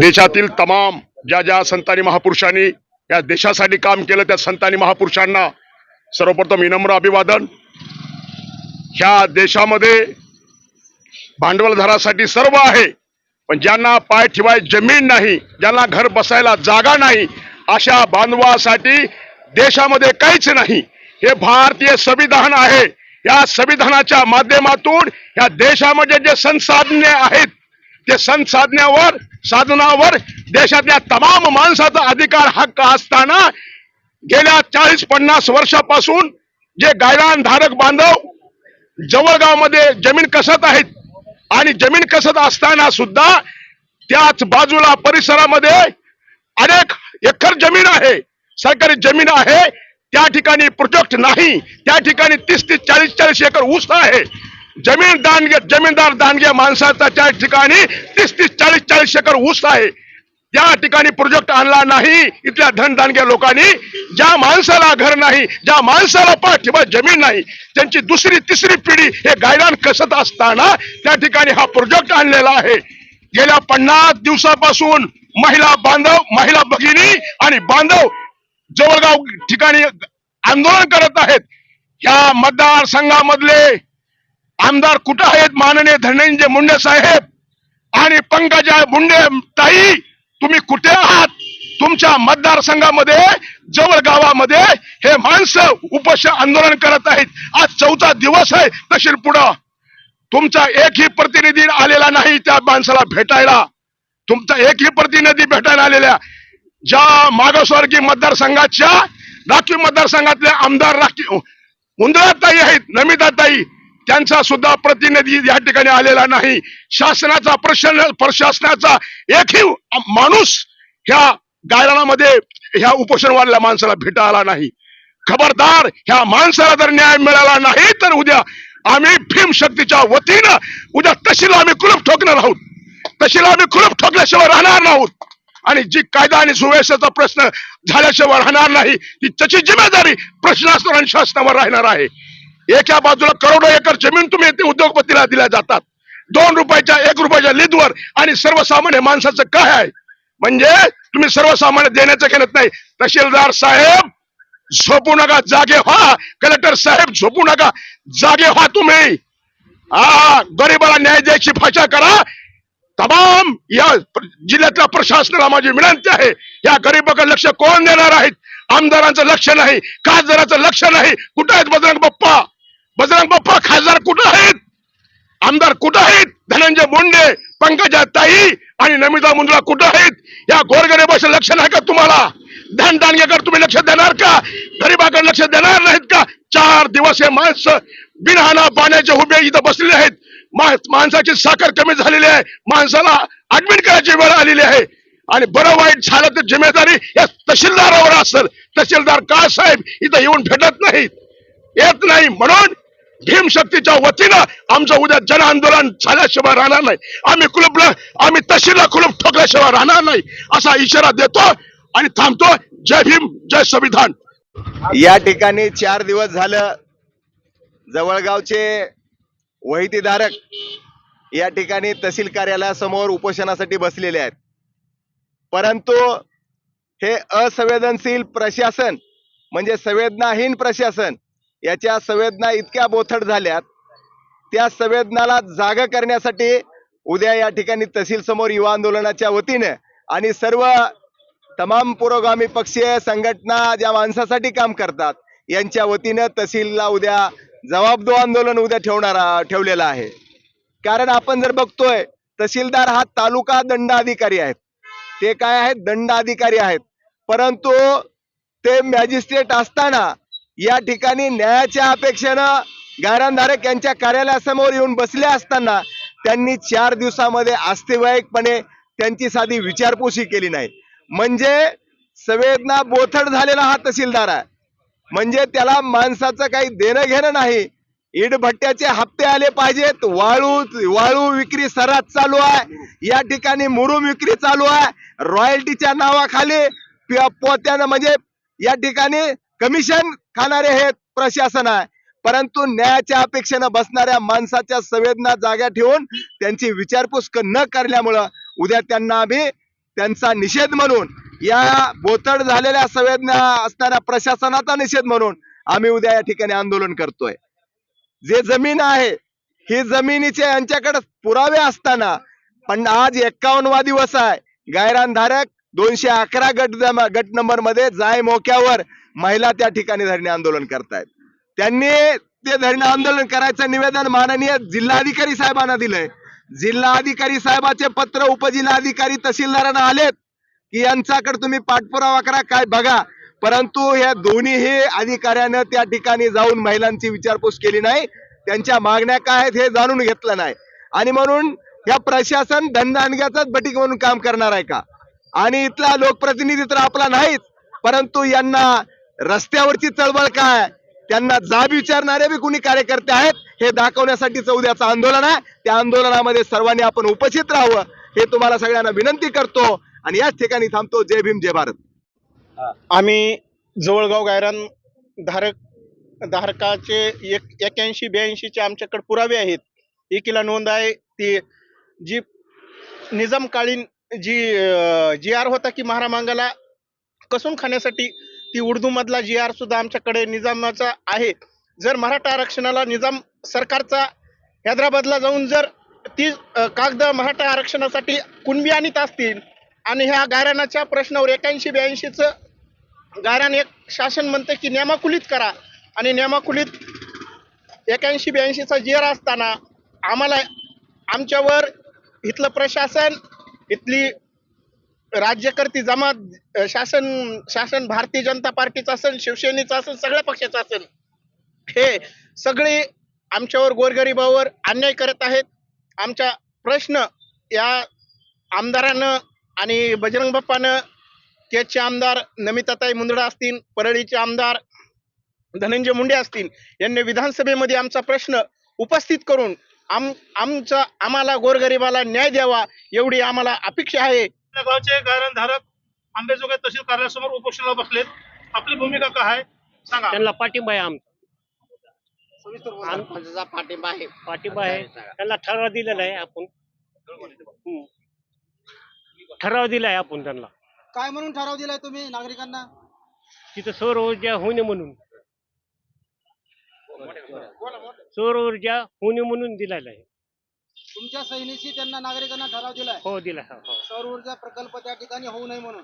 देशातील तमाम ज्या ज्या संतांनी महापुरुषांनी या देशासाठी काम केलं त्या संतांनी महापुरुषांना सर्वप्रथम विनम्र अभिवादन. ह्या देशामध्ये भांडवलधारासाठी सर्व आहे पण ज्यांना पाय ठेवाय जमीन नाही ज्यांना घर बसायला जागा नाही अशा बांधवासाठी देशामध्ये काहीच नाही. हे भारतीय संविधान आहे. या संविधानाच्या माध्यमातून या देशामध्ये जे संसाधने आहेत ते संसाधण्यावर साधनावर देशातल्या तमाम माणसाचा अधिकार हक्क असताना गेल्या चाळीस पन्नास वर्षापासून जे गायरान धारक बांधव जवळगावमध्ये जमीन कसत आहेत आणि जमीन कसत असताना सुद्धा त्याच बाजूला परिसरामध्ये अनेक एकर जमीन आहे सरकारी जमीन आहे त्या ठिकाणी प्रोजेक्ट नाही त्या ठिकाणी तीस तीस चाळीस चाळीस एकर ऊस आहे. जमीन दानगे जमीनदार दानगे माणसाचा. त्या ठिकाणी तीस तीस चाळीस चाळीस एकर ऊस आहे या ठिकाणी प्रोजेक्ट आणला नाही इथल्या धनदानग्या लोकांनी ज्या माणसाला घर नाही ज्या माणसाला पाठिंबा जमीन नाही त्यांची दुसरी तिसरी पिढी हे गायरान कसत असताना त्या ठिकाणी हा प्रोजेक्ट आणलेला आहे. गेल्या पन्नास दिवसापासून महिला बांधव महिला भगिनी आणि बांधव जवळगाव ठिकाणी आंदोलन करत आहेत. या मतदारसंघामधले आमदार कुठं आहेत? माननीय धनंजय मुंडे साहेब आणि पंकजा मुंडे ताई तुम्ही कुठे आहात? तुमच्या मतदारसंघामध्ये जवळ गावामध्ये हे माणसं उपोषण आंदोलन करत आहेत. आज चौथा दिवस आहे तशील पुढं. तुमचा एकही प्रतिनिधी आलेला नाही त्या माणसाला भेटायला. तुमचा एकही प्रतिनिधी भेटायला आलेल्या ज्या मागासवर्गीय मतदारसंघाच्या राखीव मतदारसंघातले आमदार राखीव उंदराताई आहेत नमिताताई. त्यांचा सुद्धा प्रतिनिधी या ठिकाणी आलेला नाही. शासनाचा प्रश्न प्रशासनाचा एकही माणूस ह्या गायरानामध्ये ह्या उपोषणवाल्या माणसाला भेटायला नाही. खबरदार ह्या माणसाला जर न्याय मिळाला नाही तर उद्या आम्ही भीम शक्तीच्या वतीनं उद्या तशीला आम्ही कुलप ठोकणार आहोत. तशीला आम्ही कुलप ठोकल्याशिवाय राहणार नाहोत. आणि जी कायदा आणि सुव्यवस्थेचा प्रश्न झाल्याशिवाय राहणार नाही ती त्याची जिम्मेदारी प्रशासन आणि शासनावर राहणार आहे. एका बाजूला करोडो एकर जमीन तुम्ही येथे उद्योगपतीला दिल्या जातात. दोन रुपयाच्या एक रुपयाच्या लिदवर आणि सर्वसामान्य माणसाचं काय आहे? म्हणजे तुम्ही सर्वसामान्य देण्याचं केलं नाही. तहसीलदार साहेब झोपू नका जागे व्हा. कलेक्टर साहेब झोपू नका जागे व्हा तुम्ही. हा गरीबाला न्याय द्यायची भाषा करा. तमाम या जिल्ह्यातल्या प्रशासनाला माझी विनंती आहे. या गरीबाकडे लक्ष कोण देणार आहेत? आमदारांचं लक्ष नाही खासदाराचं लक्ष नाही. कुठं आहेत बजरंग बाप्पा? बजरंग बाप्पा खासदार कुठं आहेत? आमदार कुठं आहेत? धनंजय मुंडे पंकजा ताई आणि नमिता मुंद्रा कुठं आहेत? या गोरगरीबाचं लक्ष नाही का तुम्हाला? धन तुम्ही लक्ष देणार का? गरीबाकडे लक्ष देणार नाहीत का? चार दिवस हे माणसं बिनहाना पाण्याचे उभे इथं बसलेले आहेत. माणसाची साखर कमी झालेली आहे. माणसाला ऍडमिट करायची वेळ आलेली आहे. आणि बरं वाईट झालं तर जिम्मेदारी या तहसीलदारावर असेल. तहसीलदार का साहेब? इथं येऊन भेटत नाहीत. येत नाही म्हणून भीमशक्तीच्या वतीनं आमचं उद्या जन आंदोलन झाल्याशिवाय राहणार नाही. आम्ही कुलूपला आम्ही तहसीलला कुलूप ठोकल्याशिवाय राहणार नाही असा इशारा देतो आणि थांबतो. जय भीम जय संविधान. या ठिकाणी चार दिवस झालं जवळगावचे वहितीधारक या ठिकाणी तहसील कार्यालयासमोर उपोषणासाठी बसलेले आहेत. परंतु हे असंवेदनशील प्रशासन म्हणजे संवेदनाहीन प्रशासन याच्या संवेदना इतक्या बोथट झाल्यात त्या संवेदनाला जाग करण्यासाठी उद्या या ठिकाणी तहसील समोर युवा आंदोलनाच्या वतीने आणि सर्व तमाम पुरोगामी पक्षीय संघटना ज्या माणसासाठी काम करतात यांच्या वतीनं तहसीलला उद्या जबाबदो आंदोलन उद्या ठेवणारा ठेवलेलं आहे. कारण आपण जर बघतोय तहसीलदार हा तालुका दंड अधिकारी आहेत. ते काय आहेत? दंड अधिकारी आहेत. परंतु ते मॅजिस्ट्रेट असताना या ठिकाणी न्यायाच्या अपेक्षेनं गायरानधारक यांच्या कार्यालयासमोर येऊन बसले असताना त्यांनी चार दिवसामध्ये अस्तिवाईकपणे त्यांची साधी विचारपूसही केली नाही. म्हणजे संवेदना बोथड झालेला हा तहसीलदार आहे. म्हणजे त्याला माणसाचं काही देणं घेणं नाही. इडभट्ट्याचे हप्ते आले पाहिजेत. वाळू वाळू विक्री सर्रात चालू आहे. या ठिकाणी मुरुम विक्री चालू आहे. रॉयल्टीच्या नावाखाली पोत्यानं म्हणजे या ठिकाणी कमिशन खाणारे हे प्रशासन आहे. परंतु न्यायाच्या अपेक्षेनं बसणाऱ्या माणसाच्या संवेदना जाग्या ठेवून त्यांची विचारपूस न करण्यामुळं उद्या त्यांना आम्ही त्यांचा निषेध म्हणून या बोथड झालेल्या संवेदना असणाऱ्या प्रशासनाचा निषेध म्हणून आम्ही उद्या या ठिकाणी आंदोलन करतोय. जे जमीन आहे ही जमिनीचे यांच्याकडे पुरावे असताना पण आज एक्कावन्नवा दिवस आहे. गायरानधारक दोनशे अकरा गट जमा- गट नंबरमध्ये जाय मोक्यावर महिला त्या ठिकाणी धरणे आंदोलन करतायत. त्यांनी ते धरणे आंदोलन करायचं निवेदन माननीय जिल्हाधिकारी साहेबांना दिलंय. जिल्हाधिकारी साहेबाचे पत्र उपजिल्हाधिकारी तहसीलदारांना आलेत की यांच्याकडे तुम्ही पाठपुरावा करा काय बघा. परंतु या दोन्हीही अधिकाऱ्यानं त्या ठिकाणी जाऊन महिलांची विचारपूस केली नाही. त्यांच्या मागण्या काय आहेत हे जाणून घेतलं नाही. आणि म्हणून या प्रशासन दंडाणग्याचाच बटीक म्हणून काम करणार आहे का? आणि इथला लोकप्रतिनिधी तर आपला नाहीच परंतु यांना रस्त्यावरची चळवळ काय? त्यांना जाब विचारणारे बी कुणी कार्यकर्ते आहेत हे दाखवण्यासाठी उद्याचं आंदोलन आहे. त्या आंदोलनामध्ये सर्वांनी आपण उपस्थित राहावं हे तुम्हाला सगळ्यांना विनंती करतो. आणि याच ठिकाणी थांबतो. जय भीम जय भारत. आम्ही जवळगाव गायरान धारक धारकाचे एक एक्याऐंशी ब्याऐंशीचे आमच्याकडे पुरावे आहेत. एकीला नोंद आहे ती जी निजामकालीन जी जी आर होता की महारामांगाला कसून खाण्यासाठी ती उर्दूमधला जी आर सुद्धा आमच्याकडे निजामाचा आहे. जर मराठा आरक्षणाला निजाम सरकारचा हैदराबादला जाऊन जर ती कागद मराठा आरक्षणासाठी कुणबी आणीत असतील आणि ह्या गाऱ्हाणाच्या प्रश्नावर एक्याऐंशी ब्याऐंशीचं गाऱ्हाण एक शासन म्हणतं की नेमाकुलीत करा. आणि नियमाकुलित एक्याऐंशी ब्याऐंशीचा जेर असताना आम्हाला आमच्यावर इथलं प्रशासन इथली राज्यकर्ती जमात शासन शासन भारतीय जनता पार्टीचं असेल शिवसेनेचं असेल सगळ्या पक्षाचं असेल हे सगळे आमच्यावर गोरगरिबावर अन्याय करत आहेत. आमचा प्रश्न या आमदारानं आणि बजरंग बाप्पानं केजचे आमदार नमिताताई मुंदडा असतील परळीचे आमदार धनंजय मुंडे असतील यांनी विधानसभेमध्ये आमचा प्रश्न उपस्थित करून आम आमचा आम्हाला गोरगरिबाला न्याय द्यावा एवढी आम्हाला अपेक्षा आहे. गावचे गायरनधारक आंबेजोगाई तहसील कार्यालयासमोर उपोषणाला बसलेत. आपली भूमिका काय आहे? सांगा. त्यांना पाठिंबा आहे आमचा. पाठिंबा आहे. पाठिंबा आहे. त्यांना ठराव दिलेला आहे आपण. ठराव दिला आहे आपण त्यांना. काय म्हणून ठराव दिलाय तुम्ही नागरिकांना? तिथं सौर ऊर्जा होणे म्हणून. सौर ऊर्जा होणे म्हणून दिलेला आहे. तुमच्या सैनिशी त्यांना नागरिकांना ठराव दिलाय? हो दिला हो हो. सौर ऊर्जा प्रकल्प त्या ठिकाणी होऊ नये म्हणून.